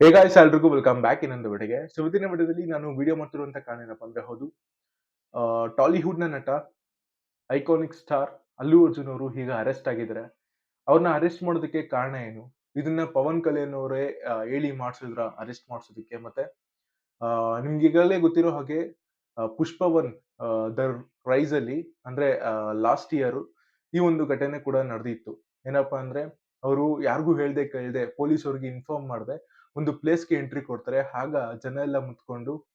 Hey guys ಎಲ್ರಿಗೂ welcome back ಇನ್ನೊಂದು ವಿಡಿಯೋಗೆ. ಸೊ ಇವತ್ತಿನ ವಿಡಿಯೋದಲ್ಲಿ ನಾನು ವಿಡಿಯೋ ಮಾಡ್ತಿರುವಂತ ಕಾರಣ ಏನಪ್ಪ ಅಂದ್ರೆ ಹೌದು. ಟಾಲಿವುಡ್ನ ನಟ ಐಕಾನಿಕ್ ಸ್ಟಾರ್ ಅಲ್ಲು ಅರ್ಜುನ್ ಅವರು ಈಗ ಅರೆಸ್ಟ್ ಆಗಿದ್ದಾರೆ. ಅವ್ರನ್ನ ಅರೆಸ್ಟ್ ಮಾಡೋದಕ್ಕೆ ಕಾರಣ ಏನು? ಇದನ್ನ ಪವನ್ ಕಲ್ಯಾಣ್ ಅವರೇ ಹೇಳಿ ಮಾಡಿಸಿದ್ರ ಅರೆಸ್ಟ್ ಮಾಡಿಸೋದಕ್ಕೆ. ಮತ್ತೆ ನಿಮ್ಗೆ ಈಗಾಗಲೇ ಗೊತ್ತಿರೋ ಹಾಗೆ ಪುಷ್ಪವನ್ ದ ರೈಸ್ ಅಲ್ಲಿ, ಅಂದ್ರೆ ಲಾಸ್ಟ್ ಇಯರ್ ಈ ಒಂದು ಘಟನೆ ಕೂಡ ನಡೆದಿತ್ತು. ಏನಪ್ಪಾ ಅಂದ್ರೆ ಅವರು ಯಾರಿಗೂ ಹೇಳ್ದೆ ಕೇಳ್ದೆ ಪೊಲೀಸ್ ಅವ್ರಿಗೆ ಇನ್ಫಾರ್ಮ್ ಮಾಡದೆ, ಒಂದು ಪ್ಲೇಸ್ಗೆ ಎಂಟ್ರಿ ಕೊಡ್ತಾರೆ. ಆಗ ಜನ ಎಲ್ಲ ಮುತ್ಕೊಂಡು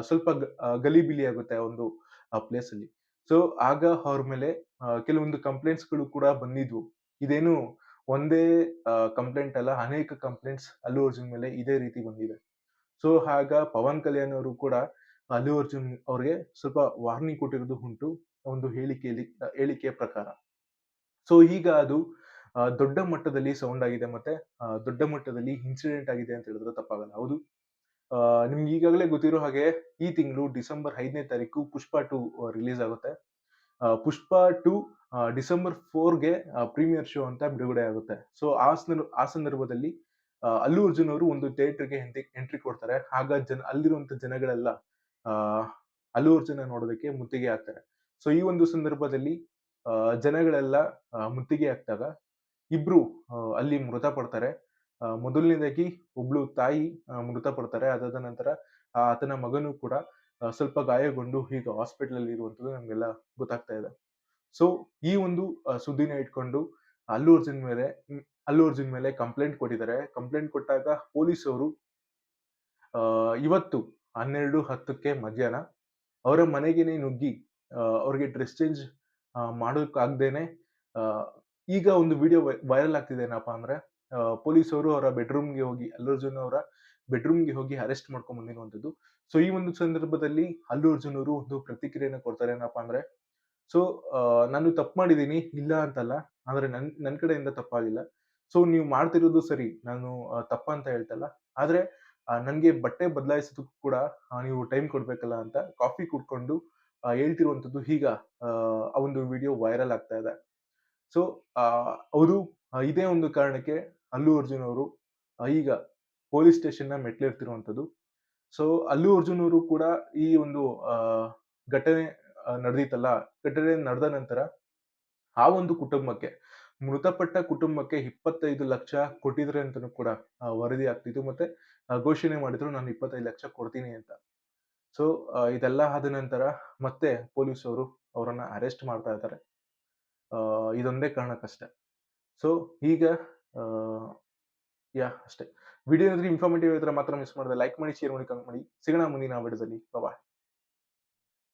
ಸ್ವಲ್ಪ ಗ- ಗಲಿಬಿಲಿ ಆಗುತ್ತೆ ಆ ಒಂದು ಪ್ಲೇಸ್ ಅಲ್ಲಿ. ಸೊ ಆಗ ಅವ್ರ ಮೇಲೆ ಕೆಲವೊಂದು ಕಂಪ್ಲೇಂಟ್ಸ್ಗಳು ಕೂಡ ಬಂದಿದ್ವು. ಇದೇನು ಒಂದೇ ಕಂಪ್ಲೇಂಟ್ ಅಲ್ಲ, ಅನೇಕ ಕಂಪ್ಲೇಂಟ್ಸ್ ಅಲ್ಲು ಅರ್ಜುನ್ ಮೇಲೆ ಇದೇ ರೀತಿ ಬಂದಿದೆ. ಸೊ ಆಗ ಪವನ್ ಕಲ್ಯಾಣ್ ಅವರು ಕೂಡ ಅಲ್ಲು ಅರ್ಜುನ್ ಅವ್ರಿಗೆ ಸ್ವಲ್ಪ ವಾರ್ನಿಂಗ್ ಕೊಟ್ಟಿರೋದು ಉಂಟು ಒಂದು ಹೇಳಿಕೆಯಲ್ಲಿ ಹೇಳಿಕೆಯ ಪ್ರಕಾರ. ಸೊ ಈಗ ಅದು ದೊಡ್ಡ ಮಟ್ಟದಲ್ಲಿ ಸೌಂಡ್ ಆಗಿದೆ ಮತ್ತೆ ದೊಡ್ಡ ಮಟ್ಟದಲ್ಲಿ ಇನ್ಸಿಡೆಂಟ್ ಆಗಿದೆ ಅಂತ ಹೇಳಿದ್ರೆ ತಪ್ಪಾಗಲ್ಲ. ಹೌದು. ನಿಮ್ಗೆ ಈಗಾಗಲೇ ಗೊತ್ತಿರೋ ಹಾಗೆ ಈ ತಿಂಗಳು ಡಿಸೆಂಬರ್ ಐದನೇ ತಾರೀಕು ಪುಷ್ಪ ಟು ರಿಲೀಸ್ ಆಗುತ್ತೆ. ಪುಷ್ಪ ಟು ಡಿಸೆಂಬರ್ ಫೋರ್ಗೆ ಪ್ರೀಮಿಯರ್ ಶೋ ಅಂತ ಬಿಡುಗಡೆ ಆಗುತ್ತೆ. ಸೊ ಆ ಆ ಸಂದರ್ಭದಲ್ಲಿ ಅಲ್ಲೂ ಅರ್ಜುನ್ ಅವರು ಒಂದು ಥಿಯೇಟರ್ಗೆ ಎಂಟ್ರಿ ಕೊಡ್ತಾರೆ. ಆಗ ಜನ ಅಲ್ಲಿರುವಂತ ಜನಗಳೆಲ್ಲ ಅಲ್ಲು ಅರ್ಜುನ ನೋಡೋದಕ್ಕೆ ಮುತ್ತಿಗೆ ಹಾಕ್ತಾರೆ. ಸೊ ಈ ಒಂದು ಸಂದರ್ಭದಲ್ಲಿ ಜನಗಳೆಲ್ಲ ಮುತ್ತಿಗೆ ಹಾಕ್ದಾಗ ಇಬ್ರು ಅಲ್ಲಿ ಮೃತಪಡ್ತಾರೆ. ಮೊದಲನೇದಾಗಿ ಒಬ್ಳು ತಾಯಿ ಮೃತಪಡ್ತಾರೆ. ಅದಾದ ನಂತರ ಆತನ ಮಗನು ಕೂಡ ಸ್ವಲ್ಪ ಗಾಯಗೊಂಡು ಈಗ ಹಾಸ್ಪಿಟಲ್ ಅಲ್ಲಿ ಇರುವಂತದ್ದು ನಮ್ಗೆಲ್ಲ ಗೊತ್ತಾಗ್ತಾ ಇದೆ. ಸೊ ಈ ಒಂದು ಸುದ್ದಿನ ಇಟ್ಕೊಂಡು ಅಲ್ಲು ಅರ್ಜುನ್ ಮೇಲೆ ಅಲ್ಲು ಅರ್ಜುನ್ ಮೇಲೆ ಕಂಪ್ಲೇಂಟ್ ಕೊಟ್ಟಿದ್ದಾರೆ. ಕಂಪ್ಲೇಂಟ್ ಕೊಟ್ಟಾಗ ಪೊಲೀಸ್ ಅವರು ಇವತ್ತು ಹನ್ನೆರಡು ಹತ್ತಕ್ಕೆ ಮಧ್ಯಾಹ್ನ ಅವರ ಮನೆಗೇನೆ ನುಗ್ಗಿ ಅವ್ರಿಗೆ ಡ್ರೆಸ್ ಚೇಂಜ್ ಮಾಡೋಕ್ಕಾಗ್ದೇನೆ ಈಗ ಒಂದು ವಿಡಿಯೋ ವೈರಲ್ ಆಗ್ತಿದೆ ಏನಪ್ಪಾ ಅಂದ್ರೆ ಪೊಲೀಸ್ ಅವರು ಬೆಡ್ರೂಮ್ಗೆ ಹೋಗಿ, ಅಲ್ಲು ಅರ್ಜುನ್ ಅವರ ಬೆಡ್ರೂಮ್ಗೆ ಹೋಗಿ ಅರೆಸ್ಟ್ ಮಾಡ್ಕೊಂಡ್ ಬಂದಿರುವಂತದ್ದು ಸೊ, ಈ ಒಂದು ಸಂದರ್ಭದಲ್ಲಿ ಅಲ್ಲು ಅರ್ಜುನ್ ಅವರು ಒಂದು ಪ್ರತಿಕ್ರಿಯೆನ ಕೊಡ್ತಾರೆ ಏನಪ್ಪಾ ಅಂದ್ರೆ, ಸೊ ನಾನು ತಪ್ಪು ಮಾಡಿದ್ದೀನಿ, ಇಲ್ಲ ಅಂತಲ್ಲ, ಆದ್ರೆ ನನ್ ನನ್ ಕಡೆಯಿಂದ ತಪ್ಪಾಗಿಲ್ಲ ಸೊ, ನೀವು ಮಾಡ್ತಿರೋದು ಸರಿ, ನಾನು ತಪ್ಪ ಅಂತ ಹೇಳ್ತಲ್ಲ, ಆದ್ರೆ ನನ್ಗೆ ಬಟ್ಟೆ ಬದಲಾಯಿಸೋದಕ್ಕೂ ಕೂಡ ನೀವು ಟೈಮ್ ಕೊಡ್ಬೇಕಲ್ಲ ಅಂತ ಕಾಫಿ ಕುಡ್ಕೊಂಡು ಹೇಳ್ತಿರುವಂಥದ್ದು ಈಗ ಆ ಒಂದು ವಿಡಿಯೋ ವೈರಲ್ ಆಗ್ತಾ ಇದೆ. ಸೊ ಅವರು ಇದೇ ಒಂದು ಕಾರಣಕ್ಕೆ ಅಲ್ಲು ಅರ್ಜುನ್ ಅವರು ಈಗ police station ಮೆಟ್ಲಿರ್ತಿರುವಂಥದ್ದು so Allu Arjun ಅವರು ಕೂಡ ಈ ಒಂದು ಘಟನೆ ನಡೆದಿತ್ತಲ್ಲ ಘಟನೆ ನಡೆದ ನಂತರ ಆ ಒಂದು ಕುಟುಂಬಕ್ಕೆ, ಮೃತಪಟ್ಟ ಕುಟುಂಬಕ್ಕೆ ಇಪ್ಪತ್ತೈದು ಲಕ್ಷ ಕೊಟ್ಟಿದ್ರೆ ಅಂತಲೂ ಕೂಡ ವರದಿ ಆಗ್ತಿತ್ತು. ಮತ್ತೆ ಘೋಷಣೆ ಮಾಡಿದ್ರು, ನಾನು ಇಪ್ಪತ್ತೈದು ಲಕ್ಷ ಕೊಡ್ತೀನಿ ಅಂತ. ಸೊ ಇದೆಲ್ಲ ಆದ ನಂತರ ಮತ್ತೆ ಪೊಲೀಸ್ ಅವರು ಅವರನ್ನ ಅರೆಸ್ಟ್ ಮಾಡ್ತಾ ಇದ್ದಾರೆ. ಇದೊಂದೇ ಕಾರಣಕ್ಕಷ್ಟೇ. ಸೊ ಈಗ ಯಾ, ಅಷ್ಟೇ. ವಿಡಿಯೋ ಏನಾದ್ರೂ ಇನ್ಫಾರ್ಮೇಟಿವ್ ಇದ್ರೆ ಮಾತ್ರ ಮಿಸ್ ಮಾಡಿದೆ ಲೈಕ್ ಮಾಡಿ ಶೇರ್ ಮಾಡಿ ಕಮೆಂಟ್ ಮಾಡಿ. ಸಿಗೋಣ ಮುಂದಿನ ವಿಡಿಯೋದಲ್ಲಿ. ಬಾಯ್